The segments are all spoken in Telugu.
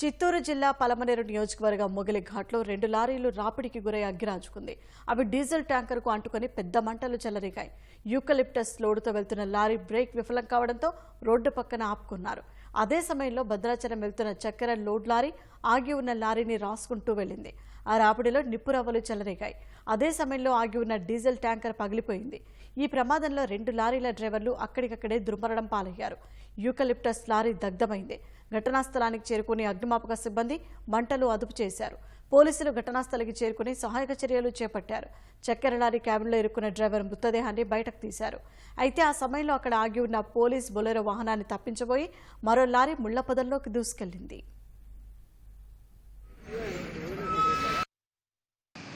చిత్తూరు జిల్లా పలమనేరు నియోజకవర్గ మొగిలి ఘాట్లో రెండు లారీలు రాపిడికి గురై అగ్గిరాజుకుంది అవి డీజిల్ ట్యాంకర్కు అంటుకొని పెద్ద మంటలు చెలరేగాయి. యూకలిప్టస్ లోడుతో వెళ్తున్న లారీ బ్రేక్ విఫలం కావడంతో రోడ్డు పక్కన ఆపుకున్నారు. అదే సమయంలో భద్రాచలం వెళ్తున్న చక్కెర లోడ్ లారీ ఆగి ఉన్న లారీని రాసుకుంటూ వెళ్ళింది. ఆ రాపిడిలో నిప్పురవ్వలు చెలరేగాయి. అదే సమయంలో ఆగి ఉన్న డీజిల్ ట్యాంకర్ పగిలిపోయింది. ఈ ప్రమాదంలో రెండు లారీల డ్రైవర్లు అక్కడికక్కడే దుర్మరణం పాలయ్యారు. యూకలిప్టస్ లారీ దగ్ధమైంది. ఘటనా స్థలానికి చేరుకుని అగ్నిమాపక సిబ్బంది మంటలు అదుపు చేశారు. పోలీసులు ఘటనా స్థలికి చేరుకుని సహాయక చర్యలు చేపట్టారు. చక్కెర లారీ క్యాబిన్లో ఇరుక్కున్న డ్రైవర్ మృతదేహాన్ని బయటకు తీశారు. అయితే ఆ సమయంలో అక్కడ ఆగి ఉన్న పోలీస్ బొలెరో వాహనాన్ని తప్పించబోయి మరో లారీ ముళ్ళ పొదల్లోకి దూసుకెళ్ళింది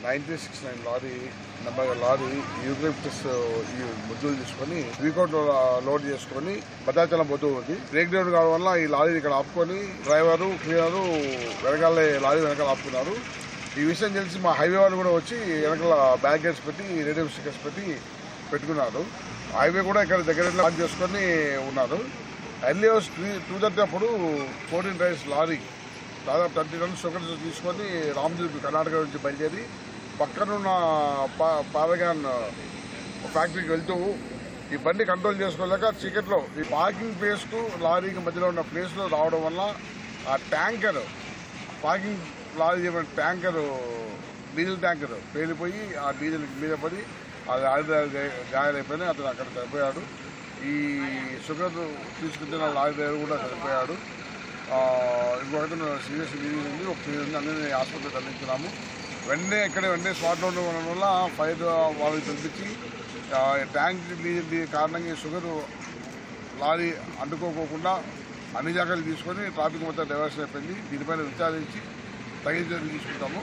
ninety six nine lorry number lorry eucalyptus ఈ ముద్దులు తీసుకొని వీకౌట్ లోడ్ చేసుకొని భద్రాచలం పోతూ ఉంది. బ్రేక్ డౌన్ కావడం వల్ల ఈ లారీ ఇక్కడ ఆపుకొని డ్రైవరు క్లీనరు వెనకాల లారీ వెనకాల ఆపుకున్నారు ఈ విషయం తెలిసి మా హైవే వాళ్ళు కూడా వచ్చి వెనకాల బ్యాగేజ్ పెట్టి రేడియో స్టిక్కర్స్ పెట్టి పెట్టుకున్నారు. హైవే కూడా ఇక్కడ దగ్గర ఆన్ చేసుకొని ఉన్నారు. ఎర్లీ అవర్స్ టూ థర్టీ అప్పుడు ఫోర్టీన్ రైస్ లారీ దాదాపు థర్టీ టన్స్ షుగర్ తీసుకొని రామ్జీ కర్ణాటక నుంచి బయలుదేరి పక్కనున్న పా పారగాన్ ఫ్యాక్టరీకి వెళ్తూ ఈ బండి కంట్రోల్ చేసుకోలేక చీకట్లో ఈ పార్కింగ్ ప్లేస్కు లారీకి మధ్యలో ఉన్న ప్లేస్లో రావడం వల్ల ఆ ట్యాంకర్ పార్కింగ్ లారీ చేయబడిన ట్యాంకర్ డీజిల్ ట్యాంకర్ పేలిపోయి ఆ డీజిల్ మీద పడి ఆ లారీ డ్రైవర్ అతను అక్కడ చనిపోయాడు. ఈ షుగర్ తీసుకుంటున్న లారీ డ్రైవర్ కూడా చనిపోయాడు. ఇంకొకటి సీరియస్ ఇంజరీ ఉంది. ఒక సీరియస్ ఉంది అన్ని ఆసుపత్రికి తరలించున్నాము వెంటనే ఇక్కడ వెంటనే స్పాట్లో ఉండడం వల్ల ఫైర్ వాళ్ళకి తెలిపించి ట్యాంక్ కారణంగా షుగర్ లారీ అంటుకోకుండా అన్ని జాగ్రత్తలు తీసుకొని ట్రాఫిక్ మొత్తం డైవర్షన్ అయిపోయింది. దీనిపైన విచారించి తగిన చర్యలు తీసుకుంటాము.